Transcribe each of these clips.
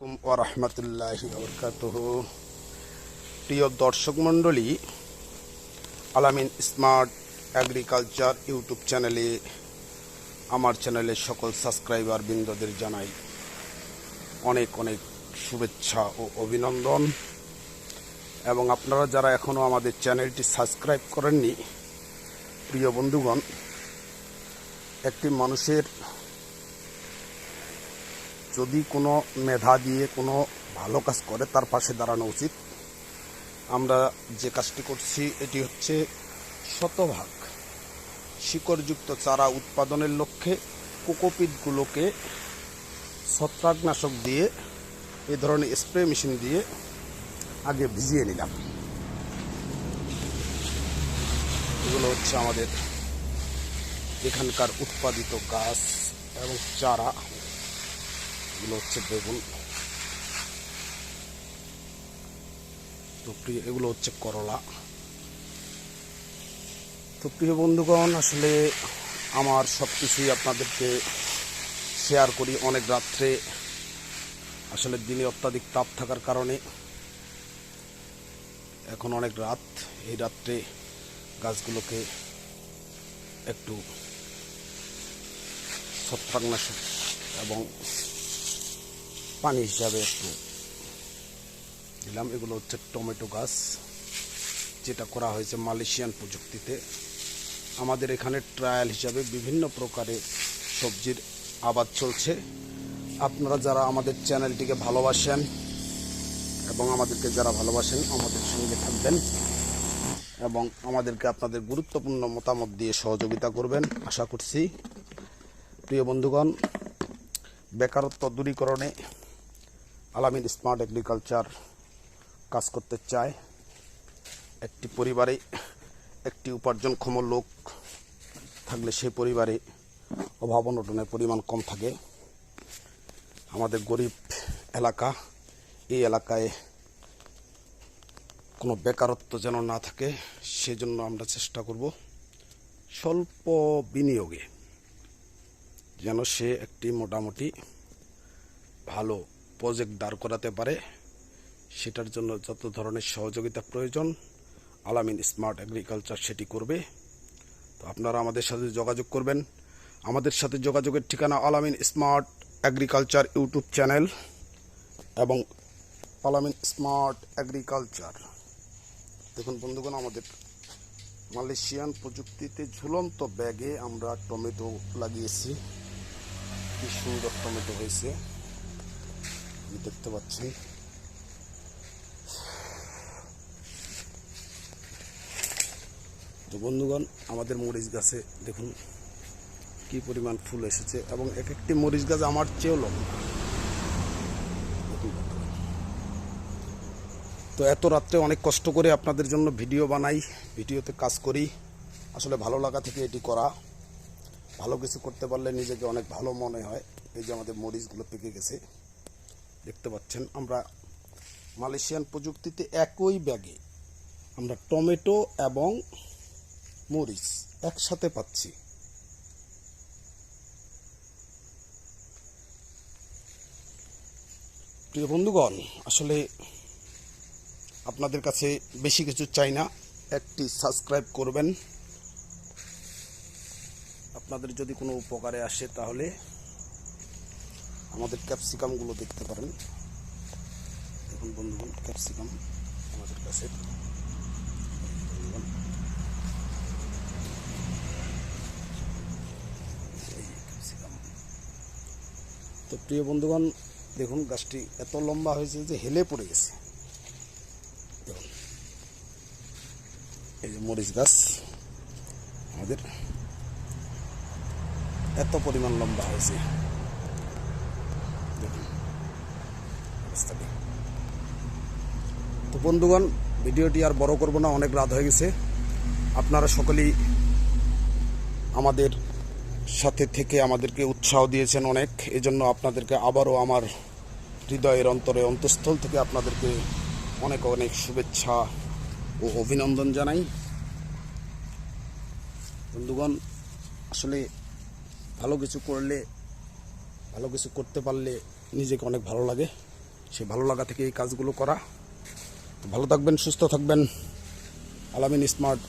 ওরহমতুল্লাহ বরকাতহ। প্রিয় দর্শক মণ্ডলী, আলামিন স্মার্ট অ্যাগ্রিকালচার ইউটিউব চ্যানেলে আমার চ্যানেলের সকল সাবস্ক্রাইবার বৃন্দদের জানাই অনেক অনেক শুভেচ্ছা ও অভিনন্দন। এবং আপনারা যারা এখনও আমাদের চ্যানেলটি সাবস্ক্রাইব করেননি, প্রিয় বন্ধুগণ, একটি মানুষের যদি কোনো মেধা দিয়ে কোনো ভালো কাজ করে, তার পাশে দাঁড়ানো উচিত। আমরা যে কাজটি করছি, এটি হচ্ছে শতভাগ শিকড়যুক্ত চারা উৎপাদনের লক্ষ্যে কোকোপিটগুলোকে ছত্রাকনাশক দিয়ে, এ ধরনের স্প্রে মেশিন দিয়ে আগে ভিজিয়ে নিলাম। এগুলো হচ্ছে আমাদের এখানকার উৎপাদিত গাছ এবং চারা। এগুলো হচ্ছে বেগুন। তো এগুলো হচ্ছে করলা। তো প্রিয় বন্ধুগণ, আসলে আমার সব কিছুই আপনাদেরকে শেয়ার করি অনেক রাত্রে। আসলে দিনে অত্যাধিক তাপ থাকার কারণে এখন অনেক রাত। এই রাত্রে গাছগুলোকে একটু ছত্রাকনাশক এবং পানি হিসাবে একটু দিলাম। এগুলো হচ্ছে টমেটো গাছ, যেটা করা হয়েছে মালয়েশিয়ান প্রযুক্তিতে। আমাদের এখানে ট্রায়াল হিসাবে বিভিন্ন প্রকারের সবজির আবাদ চলছে। আপনারা যারা আমাদের চ্যানেলটিকে ভালোবাসেন এবং আমাদেরকে যারা ভালোবাসেন, আমাদের সঙ্গে থাকবেন এবং আমাদেরকে আপনাদের গুরুত্বপূর্ণ মতামত দিয়ে সহযোগিতা করবেন, আশা করছি। প্রিয় বন্ধুগণ, বেকারত্ব দূরীকরণে আলামিন স্মার্ট এগ্রিকালচার কাজ করতে চায়। একটি পরিবারে একটি উপার্জনক্ষম লোক থাকলে সেই পরিবারে অভাব অনটনের পরিমাণ কম থাকে। আমাদের গরিব এলাকা, এই এলাকায় কোনো বেকারত্ব যেন না থাকে, সেজন্য আমরা চেষ্টা করব স্বল্প বিনিয়োগে যেন সে একটি মোটামুটি ভালো প্রজেক্ট দাঁড় করাতে পারে, সেটার জন্য যত ধরনের সহযোগিতা প্রয়োজন, আলামিন স্মার্ট এগ্রিকালচার সেটি করবে। তো আপনারা আমাদের সাথে যোগাযোগ করবেন। আমাদের সাথে যোগাযোগের ঠিকানা আলামিন স্মার্ট এগ্রিকালচার ইউটিউব চ্যানেল এবং আলামিন স্মার্ট এগ্রিকালচার দেখুন বন্ধুগণ, আমাদের মালয়েশিয়ান প্রযুক্তিতে ঝুলন্ত ব্যাগে আমরা টমেটো লাগিয়েছি। কি সুন্দর টমেটো হয়েছে। দেখতে পাচ্ছেন তো বন্ধুগণ, আমাদের মরিচ গাছে দেখুন কি পরিমাণ ফুল এসেছে এবং এক একটি মরিচ গাছ আমার চেয়েও লম্বা। তো এত রাত্রে অনেক কষ্ট করে আপনাদের জন্য ভিডিও বানাই, ভিডিওতে কাজ করি। আসলে ভালো লাগা থেকে এটি করা। ভালো কিছু করতে পারলে নিজেকে অনেক ভালো মনে হয়। এই যে আমাদের মরিচগুলো পেকে গেছে। দেখতে পাচ্ছেন, আমরা মালয়েশিয়ান প্রযুক্তিতে একই ব্যাগে আমরা টমেটো এবং মরিচ একসাথে পাচ্ছি। প্রিয় বন্ধুগণ, আসলে আপনাদের কাছে বেশি কিছু চাই না, একটি সাবস্ক্রাইব করবেন। আপনাদের যদি কোনো উপকারে আসে তাহলে আমাদের ক্যাপসিকামগুলো দেখতে পারেন। দেখুন বন্ধুগণ ক্যাপসিকাম আমাদের কাছে। তো প্রিয় বন্ধুগণ, দেখুন গাছটি এত লম্বা হয়েছে যে হেলে পড়ে গেছে। দেখুন, এই যে মরিচ গাছ আমাদের এত পরিমাণ লম্বা হয়েছে দেখুন অবস্থাটি। তো বন্ধুগণ, ভিডিওটি আর বড় করব না, অনেক রাত হয়ে গেছে। আপনারা সকলেই আমাদের সাথে থেকে আমাদেরকে উৎসাহ দিয়েছেন অনেক। এজন্য আপনাদেরকে আবারও আমার হৃদয়ের অন্তরে, অন্তঃস্থল থেকে আপনাদেরকে অনেক অনেক শুভেচ্ছা ও অভিনন্দন জানাই। বন্ধুগণ, আসলে ভালো কিছু করলে, ভালো কিছু করতে পারলে নিজেকে অনেক ভালো লাগে। সে ভালো লাগা থেকে এই কাজগুলো করা। ভালো থাকবেন, সুস্থ থাকবেন। আলামিন স্মার্ট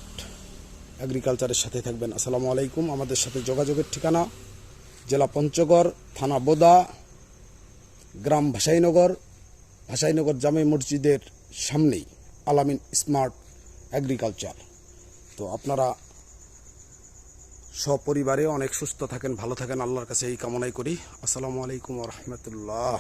এগ্রিকালচারের সাথে থাকবেন। আসসালামু আলাইকুম। আমাদের সাথে যোগাযোগের ঠিকানা জেলা পঞ্চগড়, থানা বোদা, গ্রাম ভাসাইনগর। ভাসাইনগর জামে মসজিদের সামনেই আলামিন স্মার্ট এগ্রিকালচার তো আপনারা সপরিবারে অনেক সুস্থ থাকেন, ভালো থাকেন। আল্লাহর কাছে এই কামনাই করি। আসসালামু আলাইকুম রহমতুল্লাহ।